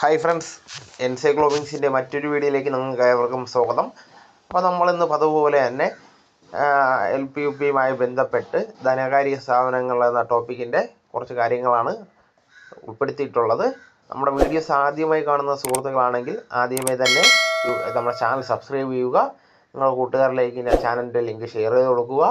Hi friends എൻസൈക്ലോബിങ്സിന്റെ മറ്റൊരു വീഡിയോയിലേക്ക് നിങ്ങൾക്ക് ഏവർക്കും സ്വാഗതം. അപ്പോൾ നമ്മളിന്ന് പതുപോലെ തന്നെ എൽ പി യു പിയുമായി ബന്ധപ്പെട്ട് ധനകാര്യ സ്ഥാപനങ്ങൾ എന്ന ടോപ്പിക്കിന്റെ കുറച്ച് കാര്യങ്ങളാണ് ഉൾപ്പെടുത്തിയിട്ടുള്ളത്. നമ്മുടെ വീഡിയോസ് ആദ്യമായി കാണുന്ന സുഹൃത്തുക്കളാണെങ്കിൽ ആദ്യമേ തന്നെ നമ്മുടെ ചാനൽ സബ്സ്ക്രൈബ് ചെയ്യുക. നിങ്ങളുടെ കൂട്ടുകാരിലേക്ക് ചാനലിന്റെ ലിങ്ക് ഷെയർ ചെയ്ത് കൊടുക്കുക.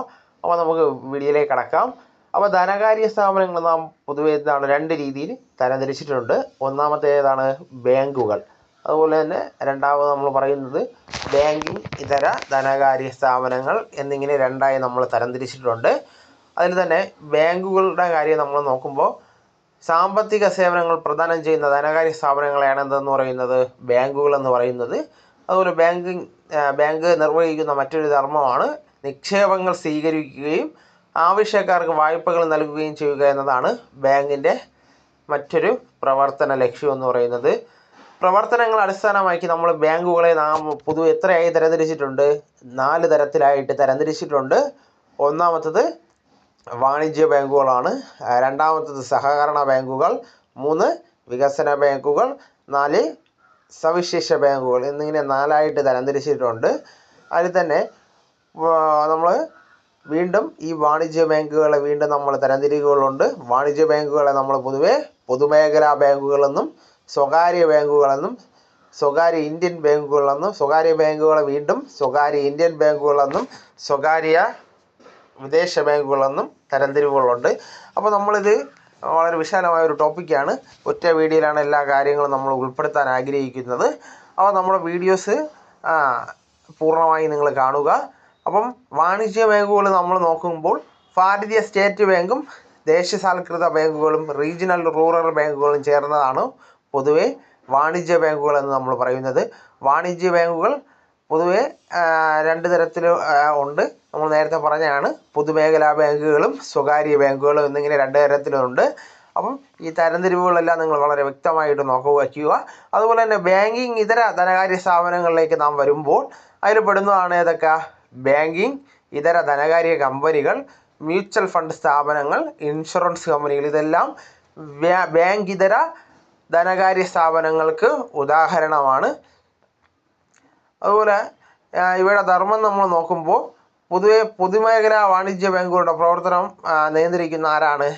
അപ്പോൾ നമുക്ക് വീഡിയോയിലേക്ക് കടക്കാം. അപ്പോൾ ധനകാര്യ സ്ഥാപനങ്ങൾ നാം പൊതുവെ എന്താണ് രണ്ട് രീതിയിൽ തരംതിരിച്ചിട്ടുണ്ട്. ഒന്നാമത്തേതാണ് ബാങ്കുകൾ. അതുപോലെ തന്നെ രണ്ടാമത് നമ്മൾ പറയുന്നത് ബാങ്കിങ് ഇതര ധനകാര്യ സ്ഥാപനങ്ങൾ എന്നിങ്ങനെ രണ്ടായി നമ്മൾ തരംതിരിച്ചിട്ടുണ്ട്. അതിൽ തന്നെ ബാങ്കുകളുടെ കാര്യം നമ്മൾ നോക്കുമ്പോൾ സാമ്പത്തിക സേവനങ്ങൾ പ്രദാനം ചെയ്യുന്ന ധനകാര്യ സ്ഥാപനങ്ങളെയാണ് എന്തെന്ന് പറയുന്നത്? ബാങ്കുകൾ എന്ന് പറയുന്നത്. അതുപോലെ ബാങ്കിങ് ബാങ്ക് നിർവഹിക്കുന്ന മറ്റൊരു ധർമ്മമാണ് നിക്ഷേപങ്ങൾ സ്വീകരിക്കുകയും ആവശ്യക്കാർക്ക് വായ്പകൾ നൽകുകയും ചെയ്യുക എന്നതാണ് ബാങ്കിന്റെ മറ്റൊരു പ്രവർത്തന ലക്ഷ്യം എന്ന് പറയുന്നത്. പ്രവർത്തനങ്ങൾ അടിസ്ഥാനമാക്കി നമ്മൾ ബാങ്കുകളെ നാം പൊതുവെ എത്രയായി തരംതിരിച്ചിട്ടുണ്ട്? നാല് തരത്തിലായിട്ട് തരംതിരിച്ചിട്ടുണ്ട്. ഒന്നാമത്തത് വാണിജ്യ ബാങ്കുകളാണ്. രണ്ടാമത്തത് സഹകരണ ബാങ്കുകൾ. മൂന്ന് വികസന ബാങ്കുകൾ. നാല് സവിശേഷ ബാങ്കുകൾ. എന്നിങ്ങനെ നാലായിട്ട് തരംതിരിച്ചിട്ടുണ്ട്. അതിൽ തന്നെ നമ്മൾ വീണ്ടും ഈ വാണിജ്യ ബാങ്കുകളെ വീണ്ടും നമ്മൾ തരംതിരിവുകളുണ്ട്. വാണിജ്യ ബാങ്കുകളെ നമ്മൾ പൊതുവെ പൊതുമേഖലാ ബാങ്കുകളെന്നും സ്വകാര്യ ബാങ്കുകളെന്നും സ്വകാര്യ ഇന്ത്യൻ ബാങ്കുകളെന്നും സ്വകാര്യ ബാങ്കുകളെ വീണ്ടും സ്വകാര്യ ഇന്ത്യൻ ബാങ്കുകളെന്നും സ്വകാര്യ വിദേശ ബാങ്കുകളെന്നും തരംതിരിവുകളുണ്ട്. അപ്പോൾ നമ്മളിത് വളരെ വിശാലമായ ഒരു ടോപ്പിക്കാണ്. ഒറ്റ വീഡിയോയിലാണ് എല്ലാ കാര്യങ്ങളും നമ്മൾ ഉൾപ്പെടുത്താൻ ആഗ്രഹിക്കുന്നത്. അപ്പോൾ നമ്മുടെ വീഡിയോസ് പൂർണമായി നിങ്ങൾ കാണുക. അപ്പം വാണിജ്യ ബാങ്കുകൾ നമ്മൾ നോക്കുമ്പോൾ ഭാരതീയ സ്റ്റേറ്റ് ബാങ്കും ദേശസാൽകൃത ബാങ്കുകളും റീജിയണൽ റൂറൽ ബാങ്കുകളും ചേർന്നതാണ് പൊതുവെ വാണിജ്യ ബാങ്കുകൾ എന്ന് നമ്മൾ പറയുന്നത്. വാണിജ്യ ബാങ്കുകൾ പൊതുവെ രണ്ട് തരത്തിൽ ഉണ്ട്. നമ്മൾ നേരത്തെ പറഞ്ഞതാണ് പൊതുമേഖലാ ബാങ്കുകളും സ്വകാര്യ ബാങ്കുകളും എന്നിങ്ങനെ രണ്ട് തരത്തിലുണ്ട്. അപ്പം ഈ തരംതിരിവുകളെല്ലാം നിങ്ങൾ വളരെ വ്യക്തമായിട്ട് നോക്കുക വയ്ക്കുക അതുപോലെ തന്നെ ബാങ്കിങ് ഇതര ധനകാര്യ സ്ഥാപനങ്ങളിലേക്ക് നാം വരുമ്പോൾ അതിൽ പെടുന്നതാണ് ഏതൊക്കെ? ബാങ്കിങ് ഇതര ധനകാര്യ കമ്പനികൾ മ്യൂച്വൽ ഫണ്ട് സ്ഥാപനങ്ങൾ ഇൻഷുറൻസ് കമ്പനികൾ ഇതെല്ലാം ബാങ്ക് ഇതര ധനകാര്യ സ്ഥാപനങ്ങൾക്ക് ഉദാഹരണമാണ്. അതുപോലെ ഇവയുടെ ധർമ്മം നമ്മൾ നോക്കുമ്പോൾ പൊതുവെ പൊതുമേഖലാ വാണിജ്യ ബാങ്കുകളുടെ പ്രവർത്തനം നിയന്ത്രിക്കുന്ന ആരാണ്?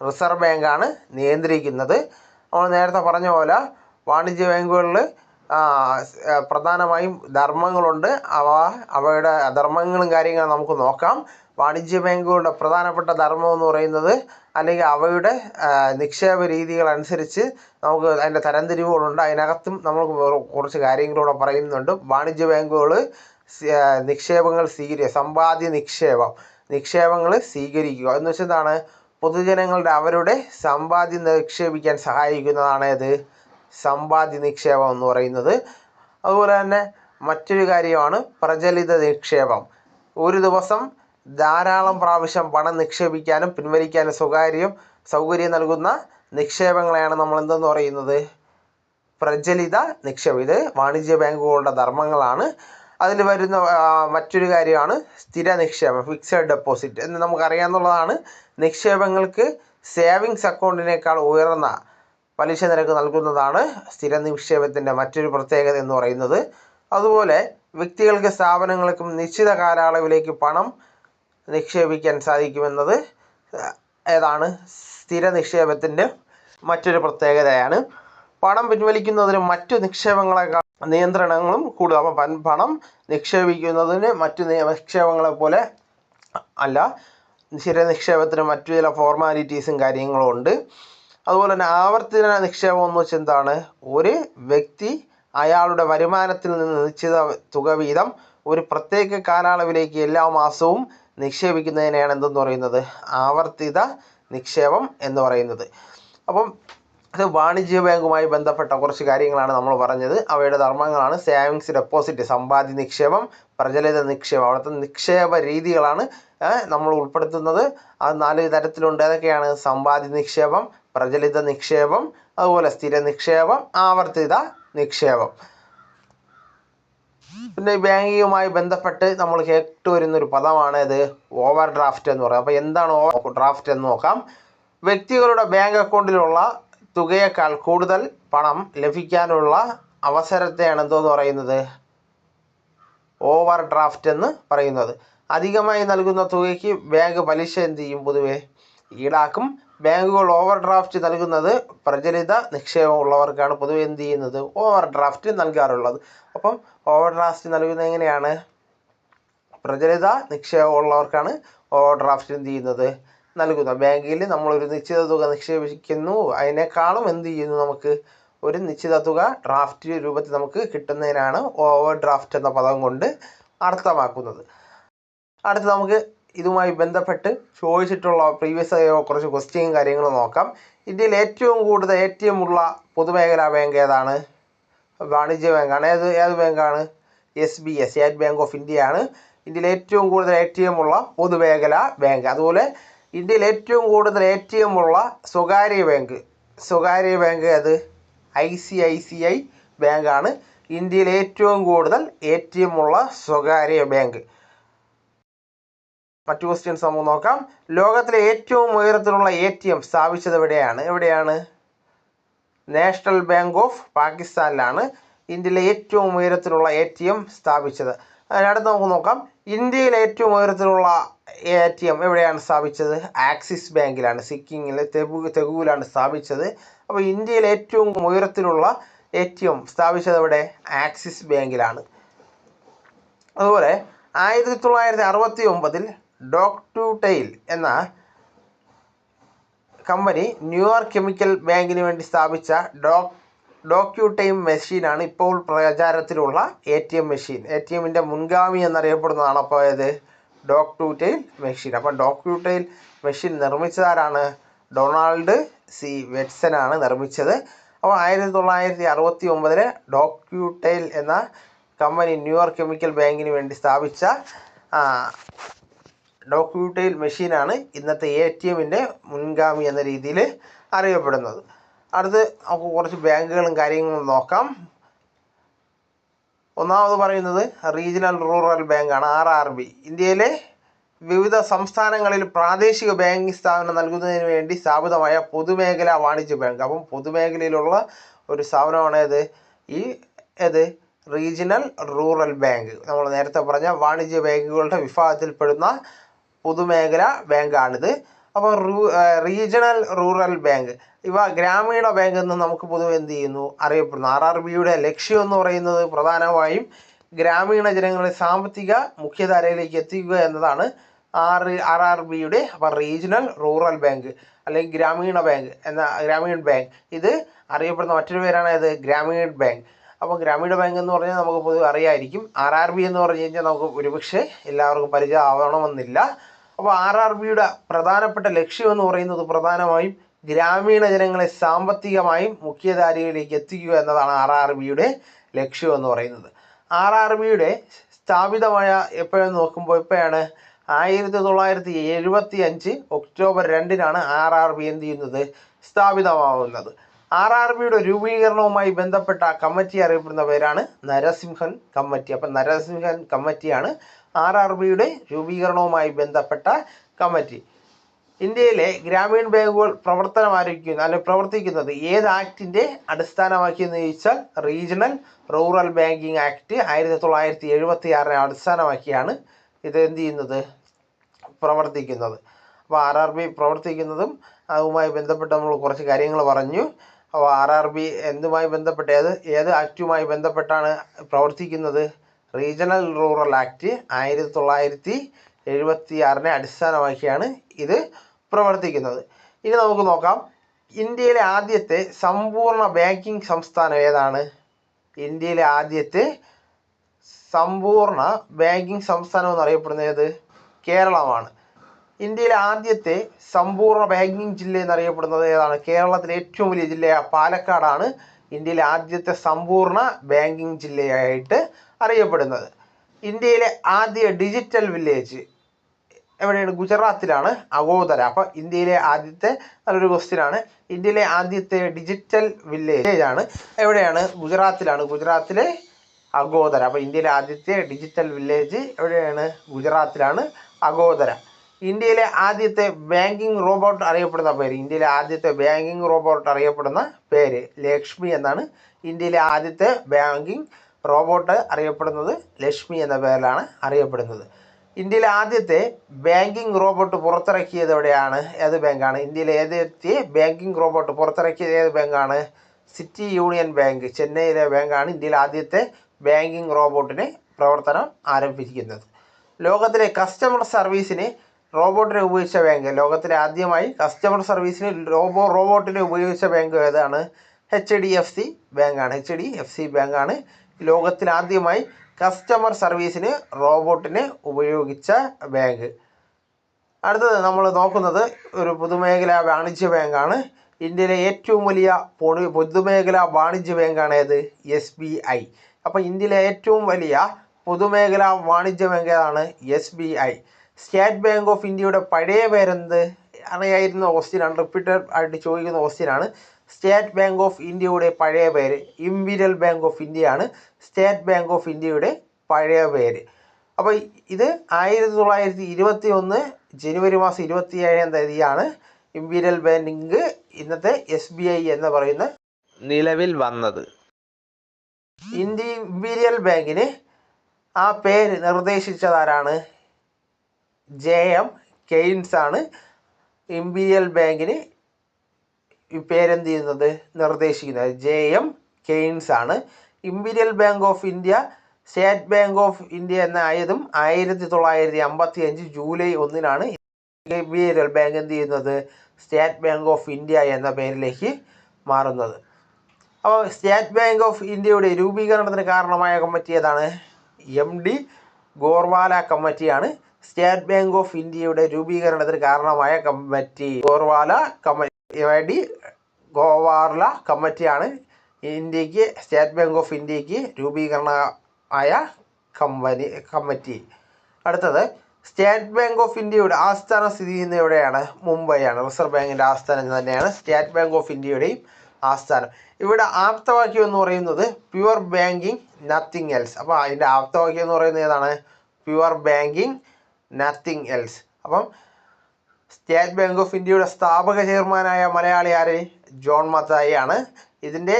റിസർവ് ബാങ്കാണ് നിയന്ത്രിക്കുന്നത്. നമ്മൾ നേരത്തെ പറഞ്ഞ പോലെ വാണിജ്യ ബാങ്കുകളിൽ പ്രധാനമായും ധർമ്മങ്ങളുണ്ട്. അവ അവയുടെ അധർമ്മങ്ങളും കാര്യങ്ങളും നമുക്ക് നോക്കാം. വാണിജ്യ ബാങ്കുകളുടെ പ്രധാനപ്പെട്ട ധർമ്മം എന്ന് പറയുന്നത് അല്ലെങ്കിൽ അവയുടെ നിക്ഷേപ രീതികൾ അനുസരിച്ച് നമുക്ക് അതിന്റെ തരംതിരിവുകളുണ്ട്. അതിനകത്തും നമ്മൾ കുറച്ച് കാര്യങ്ങളൂടെ പറയുന്നുണ്ട്. വാണിജ്യ ബാങ്കുകൾ നിക്ഷേപങ്ങൾ സ്വീകരിക്കുക സമ്പാദ്യ നിക്ഷേപം നിക്ഷേപങ്ങൾ സ്വീകരിക്കുക. എന്ന് വെച്ചാൽ എന്താണ്? പൊതുജനങ്ങളുടെ അവരുടെ സമ്പാദ്യം നിക്ഷേപിക്കാൻ സഹായിക്കുന്നതാണ് ഏത്? സമ്പാദ്യ നിക്ഷേപം എന്ന് പറയുന്നത്. അതുപോലെ തന്നെ മറ്റൊരു കാര്യമാണ് പ്രചലിത നിക്ഷേപം. ഒരു ദിവസം ധാരാളം പ്രാവശ്യം പണം നിക്ഷേപിക്കാനും പിൻവലിക്കാനും സ്വകാര്യം സൗകര്യം നൽകുന്ന നിക്ഷേപങ്ങളെയാണ് നമ്മൾ എന്തെന്ന് പറയുന്നത്? പ്രചലിത നിക്ഷേപം. ഇത് വാണിജ്യ ബാങ്കുകളുടെ ധർമ്മങ്ങളാണ്. അതിൽ വരുന്ന മറ്റൊരു കാര്യമാണ് സ്ഥിര നിക്ഷേപം ഫിക്സഡ് ഡെപ്പോസിറ്റ് എന്ന് നമുക്കറിയാവുന്നതാണ് നിക്ഷേപങ്ങൾക്ക് സേവിങ്സ് അക്കൗണ്ടിനേക്കാൾ ഉയർന്ന പലിശ നിരക്ക് നൽകുന്നതാണ് സ്ഥിര നിക്ഷേപത്തിന്റെ മറ്റൊരു പ്രത്യേകത എന്ന് പറയുന്നത്. അതുപോലെ വ്യക്തികൾക്ക് സ്ഥാപനങ്ങൾക്കും നിശ്ചിത കാലയളവിലേക്ക് പണം നിക്ഷേപിക്കാൻ സാധിക്കുമെന്നത് ഏതാണ്? സ്ഥിര നിക്ഷേപത്തിന്റെ മറ്റൊരു പ്രത്യേകതയാണ്. പണം പിൻവലിക്കുന്നതിന് മറ്റു നിക്ഷേപങ്ങളെക്കാൾ നിയന്ത്രണങ്ങളും കൂടുതൽ അപ്പം പണം നിക്ഷേപിക്കുന്നതിന് മറ്റു നിക്ഷേപങ്ങളെ പോലെ അല്ല സ്ഥിര നിക്ഷേപത്തിന് മറ്റു ചില ഫോർമാലിറ്റീസും കാര്യങ്ങളും ഉണ്ട്. അതുപോലെ തന്നെ ആവർത്തന നിക്ഷേപം എന്ന് വെച്ചാൽ എന്താണ്? ഒരു വ്യക്തി അയാളുടെ വരുമാനത്തിൽ നിന്ന് നിശ്ചിത തുക വീതം ഒരു പ്രത്യേക കാലയളവിലേക്ക് എല്ലാ മാസവും നിക്ഷേപിക്കുന്നതിനെയാണ് എന്തെന്ന് പറയുന്നത്? ആവർത്തിത നിക്ഷേപം എന്ന് പറയുന്നത്. അപ്പം അത് വാണിജ്യ ബാങ്കുമായി ബന്ധപ്പെട്ട കുറച്ച് കാര്യങ്ങളാണ് നമ്മൾ പറഞ്ഞത്. അവയുടെ ധർമ്മങ്ങളാണ് സേവിങ്സ് ഡെപ്പോസിറ്റ് സമ്പാദ്യ നിക്ഷേപം പ്രചലിത നിക്ഷേപം. അവിടുത്തെ നിക്ഷേപ രീതികളാണ് നമ്മൾ ഉൾപ്പെടുത്തുന്നത്. അത് നാല് തരത്തിലുണ്ട്. ഏതൊക്കെയാണ്? സമ്പാദ്യ നിക്ഷേപം പ്രചലിത നിക്ഷേപം അതുപോലെ സ്ഥിര നിക്ഷേപം ആവർത്തിത നിക്ഷേപം. പിന്നെ ഈ ബാങ്കിങ്ങുമായി ബന്ധപ്പെട്ട് നമ്മൾ കേട്ടുവരുന്നൊരു പദമാണ് ഇത് ഓവർ ഡ്രാഫ്റ്റ് എന്ന് പറയുന്നത്. അപ്പോൾ എന്താണ് ഓവർ ഡ്രാഫ്റ്റ് എന്ന് നോക്കാം. വ്യക്തികളുടെ ബാങ്ക് അക്കൗണ്ടിലുള്ള തുകയേക്കാൾ കൂടുതൽ പണം ലഭിക്കാനുള്ള അവസരത്തെയാണ് എന്തോന്ന് പറയുന്നത്? ഓവർ ഡ്രാഫ്റ്റ് എന്ന് പറയുന്നത്. അധികമായി നൽകുന്ന തുകയ്ക്ക് ബാങ്ക് പലിശ എന്ത് ചെയ്യും പൊതുവെ? ഈടാക്കും. ബാങ്കുകൾ ഓവർ ഡ്രാഫ്റ്റ് നൽകുന്നത് പ്രചലിത നിക്ഷേപമുള്ളവർക്കാണ് പൊതുവെ എന്ത് ചെയ്യുന്നത്? ഓവർ ഡ്രാഫ്റ്റ് നൽകാറുള്ളത്. അപ്പം ഓവർ ഡ്രാഫ്റ്റ് നൽകുന്നത് എങ്ങനെയാണ്? പ്രചലിത നിക്ഷേപമുള്ളവർക്കാണ് ഓവർ ഡ്രാഫ്റ്റ് എന്ത് ചെയ്യുന്നത്? നൽകുന്നത് ബാങ്കിൽ നമ്മളൊരു നിശ്ചിത തുക നിക്ഷേപിക്കുന്നു. അതിനേക്കാളും എന്ത് ചെയ്യുന്നു നമുക്ക്? ഒരു നിശ്ചിത തുക ഡ്രാഫ്റ്റ് രൂപത്തിൽ നമുക്ക് കിട്ടുന്നതിനാണ് ഓവർ ഡ്രാഫ്റ്റ് എന്ന പദം കൊണ്ട് അർത്ഥമാക്കുന്നത്. അടുത്ത് നമുക്ക് ഇതുമായി ബന്ധപ്പെട്ട് ചോദിച്ചിട്ടുള്ള പ്രീവിയസ് കുറച്ച് ക്വസ്റ്റ്യൻ കാര്യങ്ങൾ നോക്കാം. ഇന്ത്യയിൽ ഏറ്റവും കൂടുതൽ എ ടി എം ഉള്ള പൊതുമേഖലാ ബാങ്ക് ഏതാണ്? വാണിജ്യ ബാങ്കാണ് ഏത് ഏത് ബാങ്കാണ് S B S State Bank of ഇന്ത്യയാണ് ഇന്ത്യയിൽ ഏറ്റവും കൂടുതൽ എ ടി എം ഉള്ള പൊതുമേഖലാ ബാങ്ക്. അതുപോലെ ഇന്ത്യയിൽ ഏറ്റവും കൂടുതൽ എ ടി എം ഉള്ള സ്വകാര്യ ബാങ്ക് സ്വകാര്യ ബാങ്ക് അത് I C I C I ബാങ്കാണ് ഇന്ത്യയിൽ ഏറ്റവും കൂടുതൽ എ ടി എം ഉള്ള സ്വകാര്യ ബാങ്ക്. മറ്റു ക്വസ്റ്റ്യൻസ് നമുക്ക് നോക്കാം. ലോകത്തിലെ ഏറ്റവും ഉയരത്തിലുള്ള എ ടി എം സ്ഥാപിച്ചത് എവിടെയാണ്? എവിടെയാണ്? നാഷണൽ ബാങ്ക് ഓഫ് പാകിസ്ഥാനിലാണ് ഇന്ത്യയിലെ ഏറ്റവും ഉയരത്തിലുള്ള എ ടി എം സ്ഥാപിച്ചത്. അതിനടുത്ത് നമുക്ക് നോക്കാം. ഇന്ത്യയിലെ ഏറ്റവും ഉയരത്തിലുള്ള എ ടി എം എവിടെയാണ് സ്ഥാപിച്ചത്? ആക്സിസ് ബാങ്കിലാണ് സിക്കിങ്ങിലെ തെഗു തെഗുവിലാണ് സ്ഥാപിച്ചത്. അപ്പോൾ ഇന്ത്യയിൽ ഏറ്റവും ഉയരത്തിലുള്ള എ ടി എം സ്ഥാപിച്ചത് എവിടെ? ആക്സിസ് ബാങ്കിലാണ്. അതുപോലെ ആയിരത്തി തൊള്ളായിരത്തി അറുപത്തി ഒമ്പതിൽ ടെയിൽ എന്ന കമ്പനി ന്യൂയോർക്ക് കെമിക്കൽ ബാങ്കിന് വേണ്ടി സ്ഥാപിച്ച ഡോക് ഡോക്യൂടൈം മെഷീനാണ് ഇപ്പോൾ പ്രചാരത്തിലുള്ള A T M machine. A T എമ്മിന്റെ മുൻഗാമി എന്നറിയപ്പെടുന്നതാണ് അപ്പോൾ ഏത്? Docutel machine. അപ്പം ഡോക്യുടൈൽ മെഷീൻ നിർമ്മിച്ചതാരാണ്? ഡൊണാൾഡ് സി വെറ്റ്സൺ ആണ് നിർമ്മിച്ചത്. അപ്പോൾ ആയിരത്തി തൊള്ളായിരത്തി അറുപത്തി ഒമ്പതിൽ ഡോക്യൂട്ടൈൽ എന്ന കമ്പനി ന്യൂയോർക്ക് കെമിക്കൽ ബാങ്കിന് വേണ്ടി സ്ഥാപിച്ച ഡോക്യൂട്ടൈൽ മെഷീനാണ് ഇന്നത്തെ എ ടി എമ്മിന്റെ മുൻഗാമി എന്ന രീതിയിൽ അറിയപ്പെടുന്നത്. അടുത്ത് നമുക്ക് കുറച്ച് ബാങ്കുകളും കാര്യങ്ങളും നോക്കാം. ഒന്നാമത് പറയുന്നത് റീജിയണൽ റൂറൽ ബാങ്കാണ് ആർ ആർ ബി. ഇന്ത്യയിലെ വിവിധ സംസ്ഥാനങ്ങളിൽ പ്രാദേശിക ബാങ്കിങ് സ്ഥാപനം നൽകുന്നതിന് വേണ്ടി സ്ഥാപിതമായ പൊതുമേഖലാ വാണിജ്യ ബാങ്ക്. അപ്പം പൊതുമേഖലയിലുള്ള ഒരു സ്ഥാപനമാണ് ഏത്? ഈ ഏത്? Regional rural bank. നമ്മൾ നേരത്തെ പറഞ്ഞ വാണിജ്യ ബാങ്കുകളുടെ വിഭാഗത്തിൽപ്പെടുന്ന പൊതുമേഖലാ ബാങ്കാണിത്. അപ്പോൾ റീജിയണൽ റൂറൽ ബാങ്ക്. ഇവ ഗ്രാമീണ ബാങ്ക് എന്ന് നമുക്ക് പൊതുവെ എന്ത് ചെയ്യുന്നു? അറിയപ്പെടുന്നു. ആർ ആർ ബിയുടെ ലക്ഷ്യം എന്ന് പറയുന്നത് പ്രധാനമായും ഗ്രാമീണ ജനങ്ങളെ സാമ്പത്തിക മുഖ്യധാരയിലേക്ക് എത്തിക്കുക എന്നതാണ് ആർ ആർ ആർ ബിയുടെ അപ്പോൾ റീജിയണൽ റൂറൽ ബാങ്ക് അല്ലെങ്കിൽ ഗ്രാമീണ ബാങ്ക് എന്ന ഗ്രാമീൺ ബാങ്ക്. ഇത് അറിയപ്പെടുന്ന മറ്റൊരു പേരാണ് ഇത് ഗ്രാമീൺ ബാങ്ക്. അപ്പോൾ ഗ്രാമീണ ബാങ്ക് എന്ന് പറഞ്ഞാൽ നമുക്ക് പൊതുവെ അറിയായിരിക്കും. ആർ ആർ ബി എന്ന് പറഞ്ഞു കഴിഞ്ഞാൽ നമുക്ക് ഒരുപക്ഷെ എല്ലാവർക്കും പരിചയം ആവണമെന്നില്ല അപ്പോൾ ആർ ആർ ബിയുടെ പ്രധാനപ്പെട്ട ലക്ഷ്യം എന്ന് പറയുന്നത് പ്രധാനമായും ഗ്രാമീണ ജനങ്ങളെ സാമ്പത്തികമായും മുഖ്യധാരയിലേക്ക് എത്തിക്കുക എന്നതാണ് ആർ ആർ ബിയുടെ ലക്ഷ്യം എന്ന് പറയുന്നത്. ആർ ആർ ബിയുടെ സ്ഥാപിതമായ എപ്പോഴെന്ന് നോക്കുമ്പോൾ എപ്പോഴാണ്? ആയിരത്തി തൊള്ളായിരത്തി എഴുപത്തി അഞ്ച് ഒക്ടോബർ രണ്ടിനാണ് ആർ ആർ ബി എന്ത് ചെയ്യുന്നത്? സ്ഥാപിതമാവുന്നത്. ആർ ആർ ബിയുടെ രൂപീകരണവുമായി ബന്ധപ്പെട്ട കമ്മിറ്റി അറിയപ്പെടുന്ന പേരാണ് നരസിംഹൻ കമ്മിറ്റി. അപ്പം നരസിംഹൻ കമ്മിറ്റിയാണ് ആർ ആർ ബിയുടെ രൂപീകരണവുമായി ബന്ധപ്പെട്ട കമ്മിറ്റി. ഇന്ത്യയിലെ ഗ്രാമീൺ ബാങ്കുകൾ പ്രവർത്തനം അല്ലെങ്കിൽ പ്രവർത്തിക്കുന്നത് ഏത് ആക്ടിന്റെ അടിസ്ഥാനമാക്കിയെന്ന് ചോദിച്ചാൽ റീജിയണൽ റൂറൽ ബാങ്കിങ് ആക്ട് ആയിരത്തി തൊള്ളായിരത്തി എഴുപത്തി ആറിനെ അടിസ്ഥാനമാക്കിയാണ് ഇത് എന്ത് ചെയ്യുന്നത്? പ്രവർത്തിക്കുന്നത്. അപ്പോൾ ആർ ആർ ബി പ്രവർത്തിക്കുന്നതും അതുമായി ബന്ധപ്പെട്ട് നമ്മൾ കുറച്ച് കാര്യങ്ങൾ പറഞ്ഞു. ആർ ആർ ബി എന്തുമായി ബന്ധപ്പെട്ട് ഏത് ഏത് ആക്റ്റുമായി ബന്ധപ്പെട്ടാണ് പ്രവർത്തിക്കുന്നത്? റീജിയണൽ റൂറൽ ആക്ട് ആയിരത്തി തൊള്ളായിരത്തി എഴുപത്തി ആറിനെ അടിസ്ഥാനമാക്കിയാണ് ഇത് പ്രവർത്തിക്കുന്നത്. ഇനി നമുക്ക് നോക്കാം. ഇന്ത്യയിലെ ആദ്യത്തെ സമ്പൂർണ ബാങ്കിങ് സംസ്ഥാനം ഏതാണ്? ഇന്ത്യയിലെ ആദ്യത്തെ സമ്പൂർണ ബാങ്കിങ് സംസ്ഥാനം എന്നറിയപ്പെടുന്നത് കേരളമാണ്. ഇന്ത്യയിലെ ആദ്യത്തെ സമ്പൂർണ ബാങ്കിങ് ജില്ല എന്നറിയപ്പെടുന്നത് ഏതാണ്? കേരളത്തിലെ ഏറ്റവും വലിയ ജില്ലയായ പാലക്കാടാണ് ഇന്ത്യയിലെ ആദ്യത്തെ സമ്പൂർണ ബാങ്കിങ് ജില്ലയായിട്ട് അറിയപ്പെടുന്നത്. ഇന്ത്യയിലെ ആദ്യ ഡിജിറ്റൽ വില്ലേജ് എവിടെയാണ്? ഗുജറാത്തിലാണ് അഗോദര അപ്പോൾ ഇന്ത്യയിലെ ആദ്യത്തെ നല്ലൊരു ക്വസ്റ്റ്യൻ ആണ്. ഇന്ത്യയിലെ ആദ്യത്തെ ഡിജിറ്റൽ വില്ലേജ് ആണ് എവിടെയാണ്? ഗുജറാത്തിലാണ്. ഗുജറാത്തിലെ അഗോദര അപ്പോൾ ഇന്ത്യയിലെ ആദ്യത്തെ ഡിജിറ്റൽ വില്ലേജ് എവിടെയാണ്? ഗുജറാത്തിലാണ് അഗോദര ഇന്ത്യയിലെ ആദ്യത്തെ ബാങ്കിങ് റോബോട്ട് അറിയപ്പെടുന്ന പേര്. ഇന്ത്യയിലെ ആദ്യത്തെ ബാങ്കിങ് റോബോട്ട് അറിയപ്പെടുന്ന പേര് ലക്ഷ്മി എന്നാണ്. ഇന്ത്യയിലെ ആദ്യത്തെ ബാങ്കിങ് റോബോട്ട് അറിയപ്പെടുന്നത് ലക്ഷ്മി എന്ന പേരിലാണ് അറിയപ്പെടുന്നത്. ഇന്ത്യയിലെ ആദ്യത്തെ ബാങ്കിങ് റോബോട്ട് പുറത്തിറക്കിയത് എവിടെയാണ് ഏത് ബാങ്കാണ്? ഇന്ത്യയിലെ ആദ്യത്തെ ബാങ്കിങ് റോബോട്ട് പുറത്തിറക്കിയത് ഏത് ബാങ്കാണ്? സിറ്റി യൂണിയൻ ബാങ്ക് ചെന്നൈയിലെ ബാങ്കാണ് ഇന്ത്യയിലെ ആദ്യത്തെ ബാങ്കിങ് റോബോട്ടിനെ പ്രവർത്തനം ആരംഭിക്കുന്നത് ലോകത്തിലെ കസ്റ്റമർ സർവീസിന് റോബോട്ടിനെ ഉപയോഗിച്ച ബാങ്ക് ലോകത്തിലെ ആദ്യമായി കസ്റ്റമർ സർവീസിന് റോബോ റോബോട്ടിനെ ഉപയോഗിച്ച ബാങ്ക് ഏതാണ്? എച്ച് ഡി എഫ് സി ബാങ്കാണ് എച്ച് ഡി എഫ് സി ബാങ്കാണ് ലോകത്തിലാദ്യമായി കസ്റ്റമർ സർവീസിന് റോബോട്ടിനെ ഉപയോഗിച്ച ബാങ്ക് അടുത്തത് നമ്മൾ നോക്കുന്നത് ഒരു പൊതുമേഖലാ വാണിജ്യ ബാങ്കാണ് ഇന്ത്യയിലെ ഏറ്റവും വലിയ പൊണി പൊതുമേഖലാ വാണിജ്യ ബാങ്കാണ് ഏത്? എസ് ബി ഐ അപ്പോൾ ഇന്ത്യയിലെ ഏറ്റവും വലിയ പൊതുമേഖലാ വാണിജ്യ ബാങ്ക് ഏതാണ്? S B I State Bank of ഇന്ത്യയുടെ പഴയ പേരെന്ത് അറിയായിരുന്ന ക്വസ്റ്റ്യനാണ് റിപ്പീറ്റഡ് ആയിട്ട് ചോദിക്കുന്ന ക്വസ്റ്റ്യനാണ് സ്റ്റേറ്റ് ബാങ്ക് ഓഫ് ഇന്ത്യയുടെ പഴയ പേര് ഇംപീരിയൽ ബാങ്ക് ഓഫ് ഇന്ത്യയാണ് സ്റ്റേറ്റ് ബാങ്ക് ഓഫ് ഇന്ത്യയുടെ പഴയ പേര്. അപ്പോൾ ഇത് ആയിരത്തി തൊള്ളായിരത്തി ഇരുപത്തി ഒന്ന് ജനുവരി മാസം ഇരുപത്തി ഏഴാം തീയതിയാണ് ഇംപീരിയൽ ബാങ്കിങ് ഇന്നത്തെ എസ് ബി ഐ എന്ന് പറയുന്ന നിലവിൽ വന്നത്. ഇന്ത്യ ഇംപീരിയൽ ബാങ്കിന് ആ പേര് നിർദ്ദേശിച്ചതാരാണ്? ജെ എം കെയ്ൻസ് ആണ്. ഇമ്പീരിയൽ ബാങ്കിന് പേരെന്ത് ചെയ്യുന്നത് നിർദ്ദേശിക്കുന്നത്. ജെ എം കെയ്ൻസ് ആണ്. Imperial Bank of India State Bank of India എന്നായതും ആയിരത്തി തൊള്ളായിരത്തി അമ്പത്തി അഞ്ച് ജൂലൈ ഒന്നിനാണ് ഇമ്പീരിയൽ ബാങ്ക് എന്ത് ചെയ്യുന്നത് സ്റ്റേറ്റ് ബാങ്ക് ഓഫ് ഇന്ത്യ എന്ന പേരിലേക്ക് മാറുന്നത്. അപ്പോൾ സ്റ്റേറ്റ് ബാങ്ക് ഓഫ് ഇന്ത്യയുടെ രൂപീകരണത്തിന് കാരണമായ കമ്മിറ്റി ഏതാണ്? എം ഡി ഗോർവാല കമ്മിറ്റിയാണ്. സ്റ്റേറ്റ് ബാങ്ക് ഓഫ് ഇന്ത്യയുടെ രൂപീകരണത്തിന് കാരണമായ committee Gorwala committee D Gorwala കമ്മിറ്റിയാണ് ഇന്ത്യയ്ക്ക് സ്റ്റേറ്റ് ബാങ്ക് ഓഫ് ഇന്ത്യയ്ക്ക് രൂപീകരണമായ കമ്പനി കമ്മിറ്റി. അടുത്തത് സ്റ്റേറ്റ് ബാങ്ക് ഓഫ് ഇന്ത്യയുടെ ആസ്ഥാനം സ്ഥിതി ചെയ്യുന്നത് എവിടെയാണ്? മുംബൈയാണ്. റിസർവ് ബാങ്കിന്റെ ആസ്ഥാനം തന്നെയാണ്. സ്റ്റേറ്റ് ബാങ്ക് ഓഫ് ഇന്ത്യയുടെയും ആസ്ഥാനം. ഇവിടെ ആപ്തവാക്യം എന്ന് പറയുന്നത് പ്യുവർ ബാങ്കിങ് നത്തിങ് എൽസ്. അപ്പോൾ അതിന്റെ ആപ്തവാക്യം എന്ന് പറയുന്നത് ഏതാണ്? പ്യുവർ ബാങ്കിങ് നത്തിങ് എൽസ് അപ്പം സ്റ്റേറ്റ് ബാങ്ക് ഓഫ് ഇന്ത്യയുടെ സ്ഥാപക ചെയർമാനായ മലയാളി ആര്? ജോൺ മത്തായി ആണ്. ഇതിന്റെ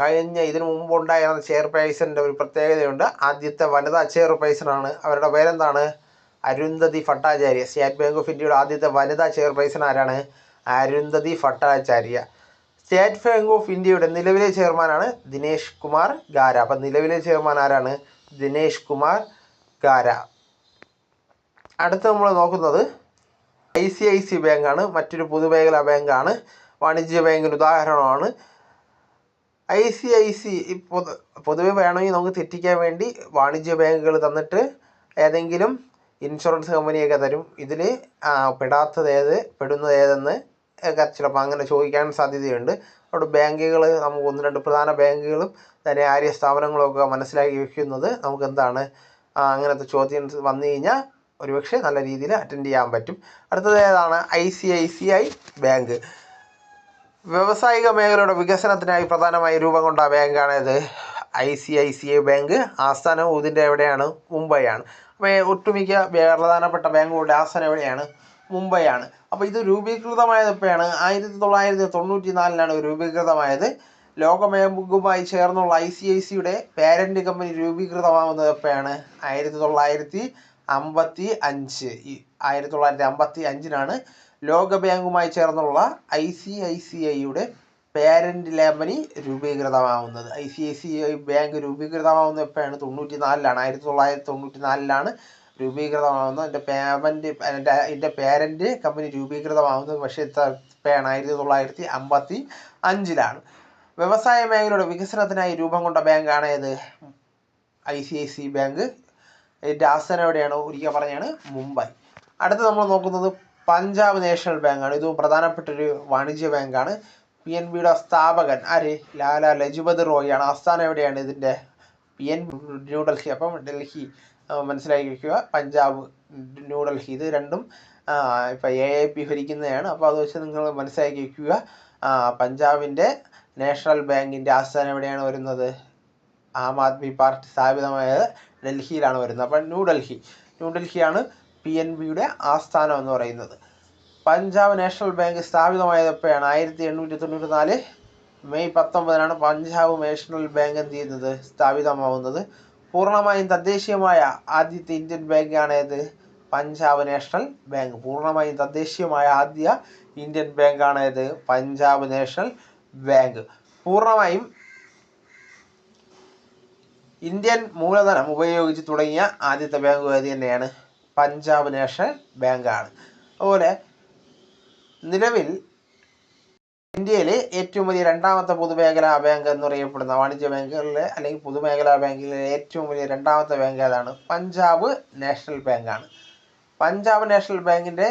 കഴിഞ്ഞ ഇതിനു ഉണ്ടായിരുന്ന ചെയർപേഴ്സന്റെ ഒരു പ്രത്യേകതയുണ്ട്. ആദ്യത്തെ വനിതാ ചെയർപേഴ്സണാണ് അവരുടെ പേരെന്താണ്? Arundhati Bhattacharya. State Bank of ഇന്ത്യയുടെ ആദ്യത്തെ വനിതാ ചെയർപേഴ്സൺ ആരാണ്? Arundhati Bhattacharya. State Bank of ഇന്ത്യയുടെ നിലവിലെ ചെയർമാനാണ് ദിനേഷ് കുമാർ ഗാര. അപ്പം നിലവിലെ ചെയർമാൻ ആരാണ്? ദിനേഷ് കുമാർ ഗാര. അടുത്ത് നമ്മൾ നോക്കുന്നത് ഐ സി ഐ സി ബാങ്കാണ്. മറ്റൊരു പൊതുമേഖലാ ബാങ്കാണ്. വാണിജ്യ ബാങ്കിന് ഉദാഹരണമാണ്. ഐ സി ഐ സി പൊതു പൊതുവെ വേണമെങ്കിൽ നമുക്ക് തെറ്റിക്കാൻ വേണ്ടി വാണിജ്യ ബാങ്കുകൾ തന്നിട്ട് ഏതെങ്കിലും ഇൻഷുറൻസ് കമ്പനിയൊക്കെ തരും. ഇതിൽ പെടാത്തത് ഏത് പെടുന്നത് ഏതെന്ന് ഒക്കെ ചിലപ്പോൾ അങ്ങനെ ചോദിക്കാൻ സാധ്യതയുണ്ട്. അവിടെ ബാങ്കുകൾ നമുക്ക് ഒന്ന് രണ്ട് പ്രധാന ബാങ്കുകളും തന്നെ ആര്യ സ്ഥാപനങ്ങളും ഒക്കെ മനസ്സിലാക്കി വയ്ക്കുന്നത് നമുക്ക് എന്താണ്? അങ്ങനത്തെ ചോദ്യം വന്നു കഴിഞ്ഞാൽ ഒരുപക്ഷെ നല്ല രീതിയിൽ അറ്റൻഡ് ചെയ്യാൻ പറ്റും. അടുത്തത് ഏതാണ്? I C I C I bank. വ്യവസായിക മേഖലയുടെ വികസനത്തിനായി പ്രധാനമായി രൂപം കൊണ്ട ബാങ്കാണ് ഇത് I C I C I bank. ആസ്ഥാനം ഇതിന്റെ എവിടെയാണ്? മുംബൈയാണ്. അപ്പോൾ ഒട്ടുമിക്ക പ്രധാനപ്പെട്ട ബാങ്കുകളുടെ ആസ്ഥാനം എവിടെയാണ്? മുംബൈയാണ്. അപ്പോൾ ഇത് രൂപീകൃതമായത് എപ്പോഴാണ്? ആയിരത്തി തൊള്ളായിരത്തി തൊണ്ണൂറ്റി നാലിലാണ് രൂപീകൃതമായത്. ലോകബാങ്കുമായി ചേർന്നുള്ള ഐ സി ഐ സിയുടെ പാരന്റ് കമ്പനി രൂപീകൃതമാവുന്നത് എപ്പോഴാണ്? ആയിരത്തി തൊള്ളായിരത്തി അമ്പത്തി അഞ്ച് ഈ ആയിരത്തി തൊള്ളായിരത്തി അമ്പത്തി അഞ്ചിനാണ് ലോക ബാങ്കുമായി ചേർന്നുള്ള ഐ സി ഐ സി ഐയുടെ പേരന്റ് ലേബനി രൂപീകൃതമാവുന്നത്. I C I C I bank രൂപീകൃതമാവുന്നത് എപ്പോഴാണ്? തൊണ്ണൂറ്റി നാലിലാണ് ആയിരത്തി തൊള്ളായിരത്തി തൊണ്ണൂറ്റി നാലിലാണ് രൂപീകൃതമാവുന്നത്. എന്റെ പേമെന്റ് എന്റെ എന്റെ പേരന്റ് കമ്പനി രൂപീകൃതമാവുന്നത് പക്ഷേ എപ്പോഴാണ് ആയിരത്തി തൊള്ളായിരത്തി അമ്പത്തി അഞ്ചിലാണ് വ്യവസായ മേഖലയുടെ വികസനത്തിനായി രൂപം കൊണ്ട ബാങ്കാണ് ഏത്? I C I C bank ഇതിന്റെ ആസ്ഥാനം എവിടെയാണ്? ഒരിക്കൽ പറഞ്ഞാണ് മുംബൈ. അടുത്ത് നമ്മൾ നോക്കുന്നത് പഞ്ചാബ് നാഷണൽ ബാങ്കാണ്. ഇതും പ്രധാനപ്പെട്ട ഒരു വാണിജ്യ ബാങ്കാണ്. പി എൻ ബിയുടെ സ്ഥാപകൻ ആര്? ലാല ലജ്പത് റോയ് ആണ് ആസ്ഥാനം എവിടെയാണ് ഇതിന്റെ? P N New Delhi. അപ്പം ഡൽഹി മനസ്സിലാക്കി വയ്ക്കുക പഞ്ചാബ് ന്യൂഡൽഹി ഇത് രണ്ടും ഇപ്പം എ ഐ പി ഭരിക്കുന്നതാണ്. അപ്പോൾ അത് വെച്ച് നിങ്ങൾ മനസ്സിലാക്കി വയ്ക്കുക പഞ്ചാബിന്റെ നാഷണൽ ബാങ്കിന്റെ ആസ്ഥാനം എവിടെയാണ് വരുന്നത്? ആം ആദ്മി പാർട്ടി സ്ഥാപിതമായത് ഡൽഹിയിലാണ് വരുന്നത്. അപ്പം ന്യൂഡൽഹി ന്യൂഡൽഹിയാണ് പി എൻ ബിയുടെ ആസ്ഥാനം എന്ന് പറയുന്നത്. പഞ്ചാബ് നാഷണൽ ബാങ്ക് സ്ഥാപിതമായത് എപ്പോഴാണ് ആയിരത്തി എണ്ണൂറ്റി തൊണ്ണൂറ്റി നാല് മെയ് പത്തൊമ്പതിനാണ് പഞ്ചാബ് നാഷണൽ ബാങ്ക് എന്ത് ചെയ്യുന്നത്? സ്ഥാപിതമാവുന്നത്. പൂർണമായും തദ്ദേശീയമായ ആദ്യത്തെ ഇന്ത്യൻ ബാങ്കാണ് ഏത്? Punjab National Bank. പൂർണമായും തദ്ദേശീയമായ ആദ്യ ഇന്ത്യൻ ബാങ്കാണ് ഏത്? Punjab National Bank. പൂർണമായും ഇന്ത്യൻ മൂലധനം ഉപയോഗിച്ച് തുടങ്ങിയ ആദ്യത്തെ ബാങ്ക് ഏത് തന്നെയാണ് പഞ്ചാബ് നാഷണൽ ബാങ്കാണ് അതുപോലെ നിലവിൽ ഇന്ത്യയിലെ ഏറ്റവും വലിയ രണ്ടാമത്തെ പൊതുമേഖലാ ബാങ്ക് എന്നറിയപ്പെടുന്ന വാണിജ്യ ബാങ്കുകളിലെ അല്ലെങ്കിൽ പൊതുമേഖലാ ബാങ്കിലെ ഏറ്റവും വലിയ രണ്ടാമത്തെ ബാങ്ക് ഏതാണ്? പഞ്ചാബ് നാഷണൽ ബാങ്കാണ് പഞ്ചാബ് നാഷണൽ ബാങ്കിന്റെ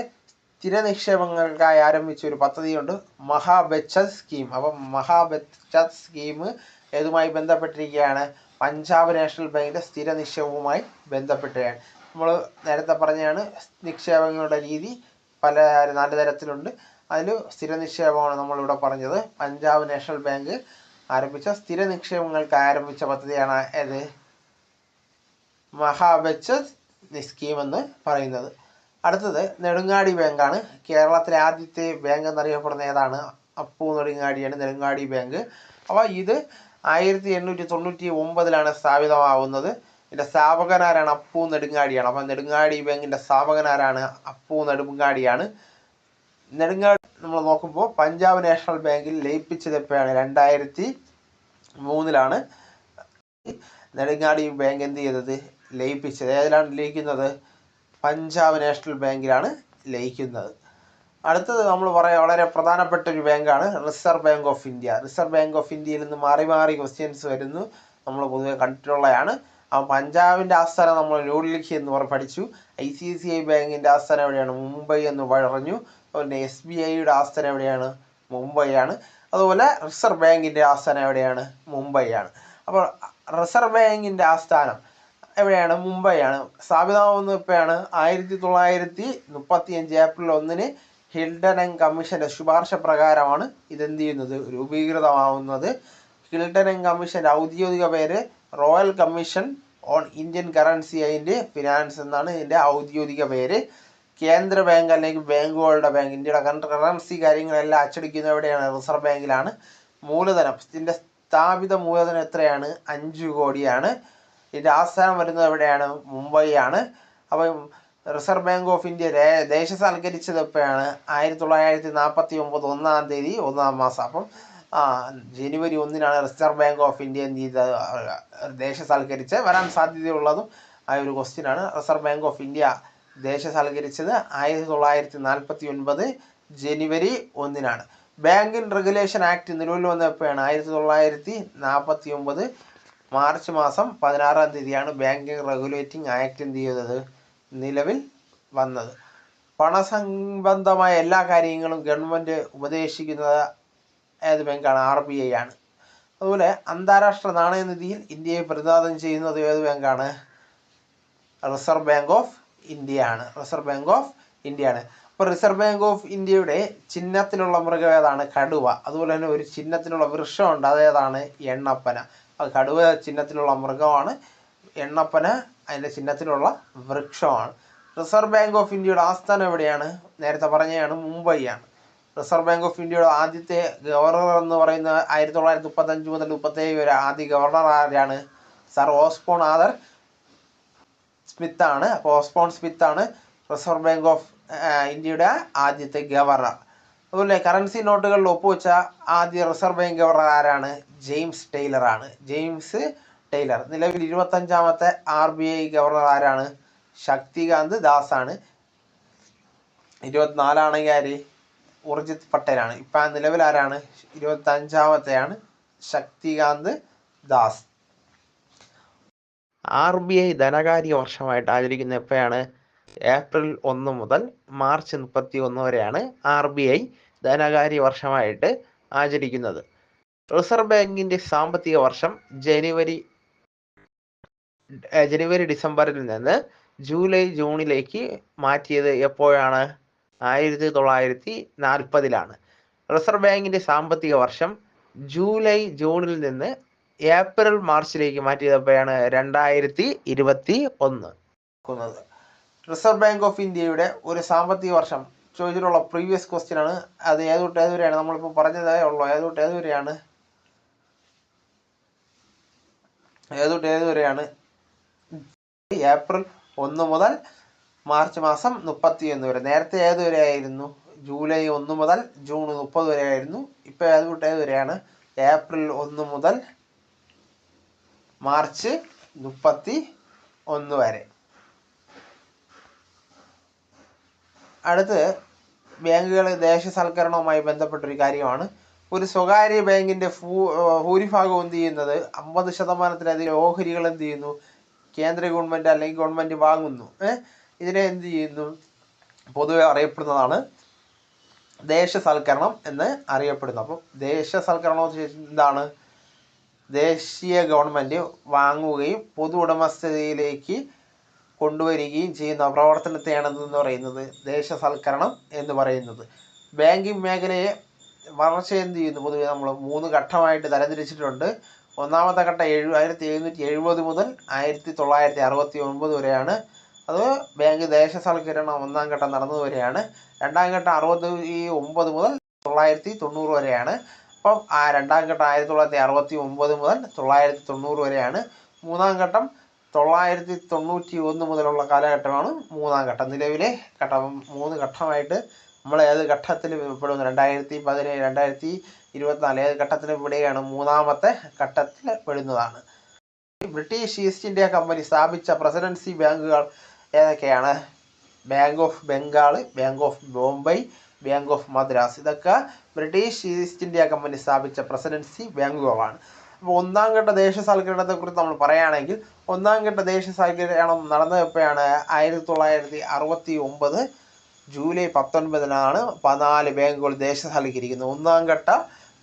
സ്ഥിര നിക്ഷേപങ്ങൾക്കായി ആരംഭിച്ച ഒരു പദ്ധതിയുണ്ട് മഹാബച്ചത് സ്കീം അപ്പം മഹാബച്ചത് സ്കീം ഏതുമായി ബന്ധപ്പെട്ടിരിക്കുകയാണ് പഞ്ചാബ് നാഷണൽ ബാങ്കിന്റെ സ്ഥിര നിക്ഷേപവുമായി ബന്ധപ്പെട്ടുകയാണ് നമ്മൾ നേരത്തെ പറഞ്ഞതാണ് നിക്ഷേപങ്ങളുടെ രീതി പല നാല് തരത്തിലുണ്ട്. അതിൽ സ്ഥിര നിക്ഷേപമാണ് നമ്മളിവിടെ പറഞ്ഞത്. പഞ്ചാബ് നാഷണൽ ബാങ്ക് ആരംഭിച്ച സ്ഥിര നിക്ഷേപങ്ങൾക്ക് ആരംഭിച്ച പദ്ധതിയാണ് ഏത്? മഹാബച്ചത് സ്കീം എന്ന് പറയുന്നത്. അടുത്തത് നെടുങ്ങാടി ബാങ്കാണ്. കേരളത്തിലെ ആദ്യത്തെ ബാങ്ക് എന്നറിയപ്പെടുന്ന ഏതാണ്? അപ്പു നെടുങ്ങാടിയാണ് നെടുങ്ങാടി ബാങ്ക്. അപ്പോൾ ഇത് ആയിരത്തി എണ്ണൂറ്റി തൊണ്ണൂറ്റി ഒമ്പതിലാണ് സ്ഥാപിതമാവുന്നത്. ഇതിന്റെ സ്ഥാപകനാരാണ് അപ്പു നെടുങ്ങാടിയാണ്. അപ്പം നെടുങ്ങാടി ബാങ്കിന്റെ സ്ഥാപകനാരാണ് അപ്പു നെടുങ്ങാടിയാണ്. നെടുങ്ങാടി നമ്മൾ നോക്കുമ്പോൾ പഞ്ചാബ് നാഷണൽ ബാങ്കിൽ ലയിപ്പിച്ചത് എപ്പോഴാണ് രണ്ടായിരത്തി മൂന്നിലാണ് നെടുങ്ങാടി ബാങ്ക് എന്ത് ചെയ്തത്? ലയിപ്പിച്ചത്. ഏതിലാണ് ലയിക്കുന്നത്? പഞ്ചാബ് നാഷണൽ ബാങ്കിലാണ് ലയിക്കുന്നത്. അടുത്തത് നമ്മൾ പറയാം വളരെ പ്രധാനപ്പെട്ട ഒരു ബാങ്കാണ് Reserve Bank of India. Reserve Bank of ഇന്ത്യയിൽ നിന്ന് മാറി മാറി ക്വസ്റ്റ്യൻസ് വരുന്നു. നമ്മൾ പൊതുവെ കണ്ടിട്ടുള്ളതാണ്. ആ പഞ്ചാബിന്റെ ആസ്ഥാനം നമ്മൾ ന്യൂഡൽഹി എന്ന് പറഞ്ഞ് പഠിച്ചു. ഐ സി സി ഐ ബാങ്കിന്റെ ആസ്ഥാനം എവിടെയാണ്? മുംബൈ എന്ന് പറഞ്ഞു അതുപോലെ എസ് ബി ഐയുടെ ആസ്ഥാനം എവിടെയാണ്? മുംബൈയാണ്. അതുപോലെ റിസർവ് ബാങ്കിന്റെ ആസ്ഥാനം എവിടെയാണ്? മുംബൈയാണ്. അപ്പോൾ റിസർവ് ബാങ്കിന്റെ ആസ്ഥാനം എവിടെയാണ്? മുംബൈയാണ്. സ്ഥാപിതമാവുന്ന ഇപ്പോഴാണ് ആയിരത്തി തൊള്ളായിരത്തി മുപ്പത്തി അഞ്ച് ഏപ്രിൽ ഒന്നിന് ഹിൽഡൻ ആൻഡ് കമ്മീഷന്റെ ശുപാർശ പ്രകാരമാണ് ഇതെന്ത് ചെയ്യുന്നത് രൂപീകൃതമാവുന്നത് ഹിൽഡൻ ആൻഡ് കമ്മീഷന്റെ ഔദ്യോഗിക പേര് Royal Commission on Indian Currency and Finance എന്നാണ് ഇതിന്റെ ഔദ്യോഗിക പേര്. കേന്ദ്ര ബാങ്ക് അല്ലെങ്കിൽ ബാങ്കുകളുടെ ബാങ്ക്. ഇന്ത്യയുടെ കറൻസി കാര്യങ്ങളെല്ലാം അച്ചടിക്കുന്നത് എവിടെയാണ്? റിസർവ് ബാങ്കിലാണ്. മൂലധനം. ഇതിന്റെ സ്ഥാപിത മൂലധനം എത്രയാണ്? അഞ്ച് കോടിയാണ്. ഇതിന്റെ ആസ്ഥാനം വരുന്നത് എവിടെയാണ്? മുംബൈയാണ് അപ്പം റിസർവ് ബാങ്ക് ഓഫ് ഇന്ത്യ ദേശസാൽക്കരിച്ചത് എപ്പോഴാണ് ആയിരത്തി തൊള്ളായിരത്തി നാൽപ്പത്തി ഒമ്പത് ഒന്നാം തീയതി ഒന്നാം മാസം. അപ്പം ജനുവരി ഒന്നിനാണ് റിസർവ് ബാങ്ക് ഓഫ് ഇന്ത്യ എന്ത് ചെയ്ത് ദേശസാൽക്കരിച്ച് വരാൻ സാധ്യതയുള്ളതും ആ ഒരു ക്വസ്റ്റ്യനാണ് റിസർവ് ബാങ്ക് ഓഫ് ഇന്ത്യ ദേശസാൽക്കരിച്ചത് ആയിരത്തി തൊള്ളായിരത്തി നാൽപ്പത്തി ഒൻപത് ജനുവരി ഒന്നിനാണ്. ബാങ്കിങ് റെഗുലേഷൻ ആക്ട് നിലവിൽ വന്നപ്പോഴാണ് ആയിരത്തി തൊള്ളായിരത്തി നാൽപ്പത്തി ഒമ്പത് മാർച്ച് മാസം പതിനാറാം തീയതിയാണ് ബാങ്കിങ് റെഗുലേറ്റിംഗ് ആക്ട് എന്ത് ചെയ്തത്? നിലവിൽ വന്നത്. പണസംബന്ധമായ എല്ലാ കാര്യങ്ങളും ഗവൺമെന്റ് ഉപദേശിക്കുന്നത് ഏത് ബാങ്കാണ്? ആർ ബി ഐ ആണ്. അതുപോലെ അന്താരാഷ്ട്ര നാണയനിധിയിൽ ഇന്ത്യയെ പ്രതിനിധാനം ചെയ്യുന്നത് ഏത് ബാങ്കാണ്? റിസർവ് ബാങ്ക് ഓഫ് ഇന്ത്യ ആണ്. റിസർവ് ബാങ്ക് ഓഫ് ഇന്ത്യ ആണ്. അപ്പോൾ റിസർവ് ബാങ്ക് ഓഫ് ഇന്ത്യയുടെ ചിഹ്നത്തിലുള്ള മൃഗം ഏതാണ്? കടുവ. അതുപോലെ തന്നെ ഒരു ചിഹ്നത്തിലുള്ള വൃക്ഷമുണ്ട് അതേതാണ് എണ്ണപ്പന. കടുവ ചിഹ്നത്തിലുള്ള മൃഗമാണ് എണ്ണപ്പന അതിന്റെ ചിഹ്നത്തിലുള്ള വൃക്ഷമാണ്. റിസർവ് ബാങ്ക് ഓഫ് ഇന്ത്യയുടെ ആസ്ഥാനം എവിടെയാണ്? നേരത്തെ പറഞ്ഞതാണ് മുംബൈയാണ്. റിസർവ് ബാങ്ക് ഓഫ് ഇന്ത്യയുടെ ആദ്യത്തെ ഗവർണർ എന്ന് പറയുന്ന ആയിരത്തി തൊള്ളായിരത്തി മുപ്പത്തഞ്ച് മുതൽ മുപ്പത്തേഴ് വരെ ആദ്യ ഗവർണർ ആരാണ്? സർ ഓസ്പോൺ ആദർ സ്മിത്ത് ആണ്. അപ്പോൾ ഓസ്പോൺ ആണ് റിസർവ് ബാങ്ക് ഓഫ് ഇന്ത്യയുടെ ആദ്യത്തെ ഗവർണർ. അതുപോലെ കറൻസി നോട്ടുകളിൽ ഒപ്പുവെച്ച ആദ്യ റിസർവ് ബാങ്ക് ഗവർണർ ആരാണ്? ജെയിംസ് ആണ്. James Taylor. നിലവിൽ ഇരുപത്തഞ്ചാമത്തെ ആർ ബി ഐ ഗവർണർ ആരാണ്? ശക്തികാന്ത് ദാസ് ആണ് ഇരുപത്തിനാലാണെങ്കിൽ ആര്? ഉർജിത് പട്ടേലാണ്. ഇപ്പം നിലവിൽ ആരാണ്? ഇരുപത്തഞ്ചാമത്തെയാണ് Shaktikanta Das. R B I ധനകാര്യ വർഷമായിട്ട് ആചരിക്കുന്ന എപ്പോഴാണ്? ഏപ്രിൽ ഒന്ന് മുതൽ മാർച്ച് മുപ്പത്തി ഒന്ന് വരെയാണ് ആർ ബി ഐ ധനകാര്യ വർഷമായിട്ട് ആചരിക്കുന്നത്. റിസർവ് ബാങ്കിന്റെ സാമ്പത്തിക വർഷം ജനുവരി ജനുവരി ഡിസംബറിൽ നിന്ന് ജൂലൈ ജൂണിലേക്ക് മാറ്റിയത് എപ്പോഴാണ്? ആയിരത്തി തൊള്ളായിരത്തി നാൽപ്പതിലാണ്. റിസർവ് ബാങ്കിന്റെ സാമ്പത്തിക വർഷം ജൂലൈ ജൂണിൽ നിന്ന് ഏപ്രിൽ മാർച്ചിലേക്ക് മാറ്റിയത് എപ്പോഴാണ്? രണ്ടായിരത്തി ഇരുപത്തി ഒന്ന്. റിസർവ് ബാങ്ക് ഓഫ് ഇന്ത്യയുടെ ഒരു സാമ്പത്തിക വർഷം. ചോദിച്ചിട്ടുള്ള പ്രീവിയസ് ക്വസ്റ്റ്യൻ ആണ്. അത് ഏതൊട്ട് ഏതുവരെയാണ് നമ്മളിപ്പോൾ പറഞ്ഞതേ ഉള്ളൂ. ഏതൊട്ട് ഏതുവരെയാണ് ഏതൊട്ട് ഏതുവരെയാണ് ഏപ്രിൽ ഒന്ന് മുതൽ മാർച്ച് മാസം മുപ്പത്തിയൊന്ന് വരെ. നേരത്തെ ഏതുവരെ ആയിരുന്നു ജൂലൈ ഒന്ന് മുതൽ ജൂൺ മുപ്പത് വരെ ആയിരുന്നു ഇപ്പോൾ ഏത് ഏതുവരെയാണ് ഏപ്രിൽ ഒന്ന് മുതൽ മാർച്ച് മുപ്പത്തി ഒന്ന് വരെ. അടുത്ത് ബാങ്കുകൾ ദേശസൽക്കരണവുമായി ബന്ധപ്പെട്ടൊരു കാര്യമാണ്. ഒരു സ്വകാര്യ ബാങ്കിന്റെ ഭൂ ഭൂരിഭാഗം എന്ത് ചെയ്യുന്നത്? അമ്പത് ശതമാനത്തിലധികം ഓഹരികൾ എന്ത് ചെയ്യുന്നു? കേന്ദ്ര ഗവൺമെന്റ് അല്ലെങ്കിൽ ഗവൺമെന്റ് വാങ്ങുന്നു. ഇതിനെ എന്ത് ചെയ്യുന്നു? പൊതുവെ അറിയപ്പെടുന്നതാണ് ദേശസൽക്കരണം എന്ന് അറിയപ്പെടുന്നു. അപ്പം ദേശസൽക്കരണം എന്താണ്? ദേശീയ ഗവൺമെന്റ് വാങ്ങുകയും പൊതു ഉടമസ്ഥതയിലേക്ക് കൊണ്ടുവരികയും ചെയ്യുന്ന പ്രവർത്തനത്തെയാണ് എന്ന് പറയുന്നത് ദേശസൽക്കരണം എന്ന് പറയുന്നത്. ബാങ്കിങ് മേഖലയെ വളർച്ച എന്ത് ചെയ്യുന്നു? പൊതുവെ നമ്മൾ മൂന്ന് ഘട്ടമായിട്ട് തരംതിരിച്ചിട്ടുണ്ട്. ഒന്നാമത്തെ ഘട്ടം എഴു ആയിരത്തി എഴുന്നൂറ്റി എഴുപത് മുതൽ ആയിരത്തി തൊള്ളായിരത്തി അറുപത്തി ഒൻപത് വരെയാണ്. അത് ബാങ്ക് ദേശസൽക്കരണം ഒന്നാം ഘട്ടം നടന്നത് വരെയാണ്. രണ്ടാം ഘട്ടം അറുപത്തി ഒമ്പത് മുതൽ തൊള്ളായിരത്തി തൊണ്ണൂറ് വരെയാണ്. അപ്പം ആ രണ്ടാം ഘട്ടം ആയിരത്തി തൊള്ളായിരത്തി അറുപത്തി ഒമ്പത് മുതൽ തൊള്ളായിരത്തി തൊണ്ണൂറ് വരെയാണ്. മൂന്നാം ഘട്ടം തൊള്ളായിരത്തി തൊണ്ണൂറ്റി ഒന്ന് മുതലുള്ള കാലഘട്ടമാണ് മൂന്നാം ഘട്ടം. നിലവിലെ ഘട്ടം മൂന്ന് ഘട്ടമായിട്ട് നമ്മൾ ഏത് ഘട്ടത്തിൽ പെടുന്നു രണ്ടായിരത്തി പതിനേഴ് രണ്ടായിരത്തി ഇരുപത്തിനാല് ഏത് ഇവിടെയാണ് മൂന്നാമത്തെ ഘട്ടത്തിൽ പെടുന്നതാണ്. ബ്രിട്ടീഷ് ഈസ്റ്റ് ഇന്ത്യ കമ്പനി സ്ഥാപിച്ച പ്രസിഡൻസി ബാങ്കുകൾ ഏതൊക്കെയാണ്? Bank of Bengal bank of Bombay bank of Madras. ഇതൊക്കെ ബ്രിട്ടീഷ് ഈസ്റ്റ് ഇന്ത്യ കമ്പനി സ്ഥാപിച്ച പ്രസിഡൻസി ബാങ്കുകളാണ്. അപ്പോൾ ഒന്നാം ഘട്ട ദേശസാൽക്കരണത്തെക്കുറിച്ച് നമ്മൾ പറയുകയാണെങ്കിൽ ഒന്നാം ഘട്ട ദേശസാൽക്കരണം നടന്നത് എപ്പോഴാണ്? ആയിരത്തി തൊള്ളായിരത്തി അറുപത്തി ഒമ്പത് ജൂലൈ പത്തൊൻപതിനാണ് പതിനാല് ബാങ്കുകൾ ദേശസാൽക്കരിക്കുന്നത്. ഒന്നാം ഘട്ട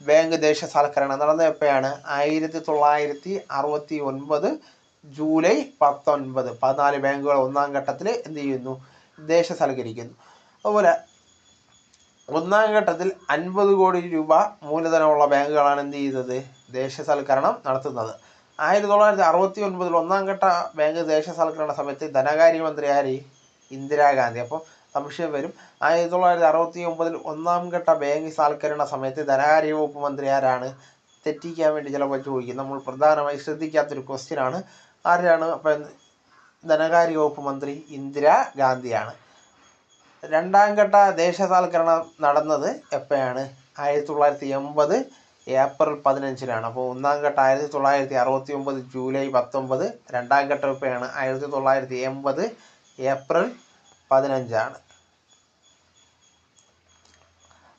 ബാങ്ക് ദേശസാൽക്കരണം നടന്ന എപ്പോഴാണ് ആയിരത്തി തൊള്ളായിരത്തി അറുപത്തി ഒൻപത് ജൂലൈ പത്തൊൻപത് പതിനാല് ബാങ്കുകൾ ഒന്നാം ഘട്ടത്തിൽ എന്ത് ചെയ്യുന്നു? ദേശസാൽക്കരിക്കുന്നു. അതുപോലെ ഒന്നാം ഘട്ടത്തിൽ അൻപത് കോടി രൂപ മൂലധനമുള്ള ബാങ്കുകളാണ് എന്ത് ചെയ്തത് ദേശസൽക്കരണം നടത്തുന്നത്. ആയിരത്തി തൊള്ളായിരത്തി അറുപത്തി ഒൻപതിൽ ഒന്നാം ഘട്ട ബാങ്ക് ദേശസൽക്കരണ സമയത്ത് ധനകാര്യമന്ത്രി ആര്? ഇന്ദിരാഗാന്ധി. അപ്പോൾ സംശയം വരും. ആയിരത്തി തൊള്ളായിരത്തി അറുപത്തി ഒമ്പതിൽ ഒന്നാം ഘട്ട ബാങ്ക് സാൽക്കരണ സമയത്ത് ധനകാര്യ വകുപ്പ് മന്ത്രി ആരാണ്? തെറ്റിക്കാൻ വേണ്ടി ചിലപ്പോൾ ചോദിക്കും. നമ്മൾ പ്രധാനമായി ശ്രദ്ധിക്കാത്തൊരു ക്വസ്റ്റ്യൻ ആണ്. ആരാണ്? അപ്പം ധനകാര്യ വകുപ്പ് മന്ത്രി ഇന്ദിരാ ഗാന്ധിയാണ്. രണ്ടാം ഘട്ട ദേശസാൽക്കരണം നടന്നത് എപ്പോഴാണ്? ആയിരത്തി തൊള്ളായിരത്തി എൺപത് ഏപ്രിൽ പതിനഞ്ചിനാണ്. അപ്പോൾ ഒന്നാം ഘട്ടം ആയിരത്തി തൊള്ളായിരത്തി അറുപത്തി ഒമ്പത് ജൂലൈ പത്തൊമ്പത്. രണ്ടാം ഘട്ടം എപ്പോഴാണ്? ആയിരത്തി തൊള്ളായിരത്തി എൺപത് ഏപ്രിൽ പതിനഞ്ചാണ്.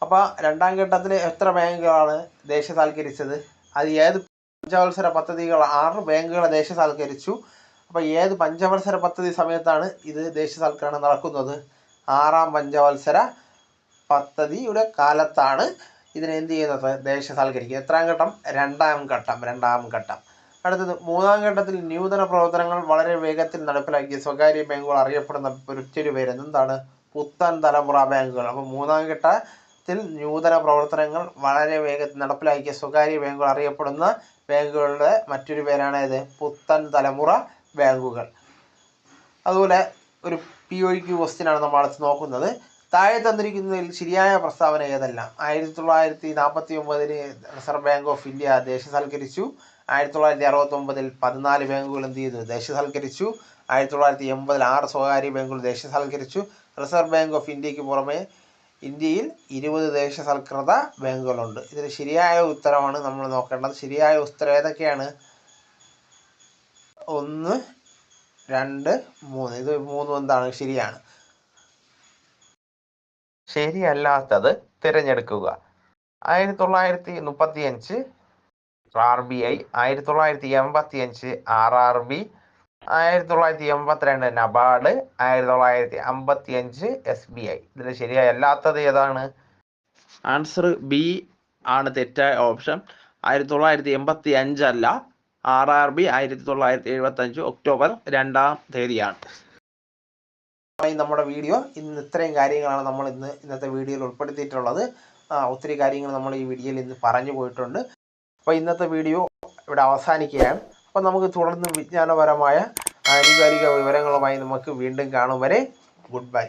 അപ്പോൾ രണ്ടാം ഘട്ടത്തിൽ എത്ര ബാങ്കുകളാണ് ദേശസാൽക്കരിച്ചത്? അത് ഏത് പഞ്ചവത്സര പദ്ധതികൾ ആറ് ബാങ്കുകളെ ദേശസാൽക്കരിച്ചു? അപ്പോൾ ഏത് പഞ്ചവത്സര പദ്ധതി സമയത്താണ് ഇത് ദേശസാൽക്കരണം നടക്കുന്നത്? ആറാം പഞ്ചവത്സര പദ്ധതിയുടെ കാലത്താണ് ഇതിനെ എന്ത് ചെയ്യുന്നത്? ദേശസാൽക്കരിക്കുക. എത്രാം ഘട്ടം? രണ്ടാം ഘട്ടം. രണ്ടാം ഘട്ടം. അടുത്തത് മൂന്നാം ഘട്ടത്തിൽ നൂതന പ്രവർത്തനങ്ങൾ വളരെ വേഗത്തിൽ നടപ്പിലാക്കിയ സ്വകാര്യ ബാങ്കുകൾ അറിയപ്പെടുന്ന മറ്റൊരു പേര് എന്താണ്? പുത്തൻ തലമുറ ബാങ്കുകൾ. അപ്പോൾ മൂന്നാം ഘട്ടത്തിൽ നൂതന പ്രവർത്തനങ്ങൾ വളരെ വേഗത്തിൽ നടപ്പിലാക്കിയ സ്വകാര്യ ബാങ്കുകൾ അറിയപ്പെടുന്ന ബാങ്കുകളുടെ മറ്റൊരു പേരാണ് ഇത് പുത്തൻ തലമുറ ബാങ്കുകൾ. അതുപോലെ ഒരു പി ഒ ക്യു ക്വസ്റ്റ്യനാണ് നമ്മൾ അടുത്ത് നോക്കുന്നത്. താഴെ തന്നിരിക്കുന്നതിൽ ശരിയായ പ്രസ്താവന ഏതല്ല? ആയിരത്തി തൊള്ളായിരത്തി നാൽപ്പത്തി ഒമ്പതിന് റിസർവ് ബാങ്ക് ഓഫ് ഇന്ത്യ ദേശസാൽക്കരിച്ചു. ആയിരത്തി തൊള്ളായിരത്തി അറുപത്തി ഒമ്പതിൽ പതിനാല് ബാങ്കുകൾ എന്ത് ചെയ്തു? ദേശസൽക്കരിച്ചു. ആയിരത്തി തൊള്ളായിരത്തി എൺപതിൽ ആറ് സ്വകാര്യ ബാങ്കുകൾ ദേശസൽക്കരിച്ചു. റിസർവ് ബാങ്ക് ഓഫ് ഇന്ത്യയ്ക്ക് പുറമെ ഇന്ത്യയിൽ ഇരുപത് ദേശസൽകൃത ബാങ്കുകളുണ്ട്. ഇതിന് ശരിയായ ഉത്തരമാണ് നമ്മൾ നോക്കേണ്ടത്. ശരിയായ ഉത്തരം ഏതൊക്കെയാണ്? ഒന്ന് രണ്ട് മൂന്ന്. ഇത് മൂന്നും എന്താണ്? ശരിയാണ്. ശരിയല്ലാത്തത് തിരഞ്ഞെടുക്കുക. ആയിരത്തി തൊള്ളായിരത്തി മുപ്പത്തി അഞ്ച് ആർ ബി ഐ ആയിരത്തി തൊള്ളായിരത്തി എൺപത്തി അഞ്ച് ആർ ആർ ബി ആയിരത്തി തൊള്ളായിരത്തി എൺപത്തിരണ്ട് നബാർഡ് ആയിരത്തി തൊള്ളായിരത്തി അമ്പത്തി അഞ്ച് എസ് ബി ഐ ഇതിൽ ശരിയായ അല്ലാത്തത് ഏതാണ്? ആൻസർ ബി ആണ് തെറ്റായ ഓപ്ഷൻ. ആയിരത്തി തൊള്ളായിരത്തി എൺപത്തി അഞ്ചല്ല ആർ ആർ ബി ആയിരത്തി തൊള്ളായിരത്തി എഴുപത്തി അഞ്ച് ഒക്ടോബർ രണ്ടാം തീയതിയാണ്. നമ്മുടെ വീഡിയോ ഇന്ന് ഇത്രയും കാര്യങ്ങളാണ് നമ്മൾ ഇന്ന് ഇന്നത്തെ വീഡിയോയിൽ ഉൾപ്പെടുത്തിയിട്ടുള്ളത്. ഒത്തിരി കാര്യങ്ങൾ നമ്മൾ ഈ വീഡിയോയിൽ ഇന്ന് പറഞ്ഞു പോയിട്ടുണ്ട്. അപ്പോൾ ഇന്നത്തെ വീഡിയോ ഇവിടെ അവസാനിക്കുകയാണ്. അപ്പോൾ നമുക്ക് തുടർന്ന് വിജ്ഞാനപരമായ ആധികാരിക വിവരങ്ങളുമായി നമുക്ക് വീണ്ടും കാണും വരെ. Good bye.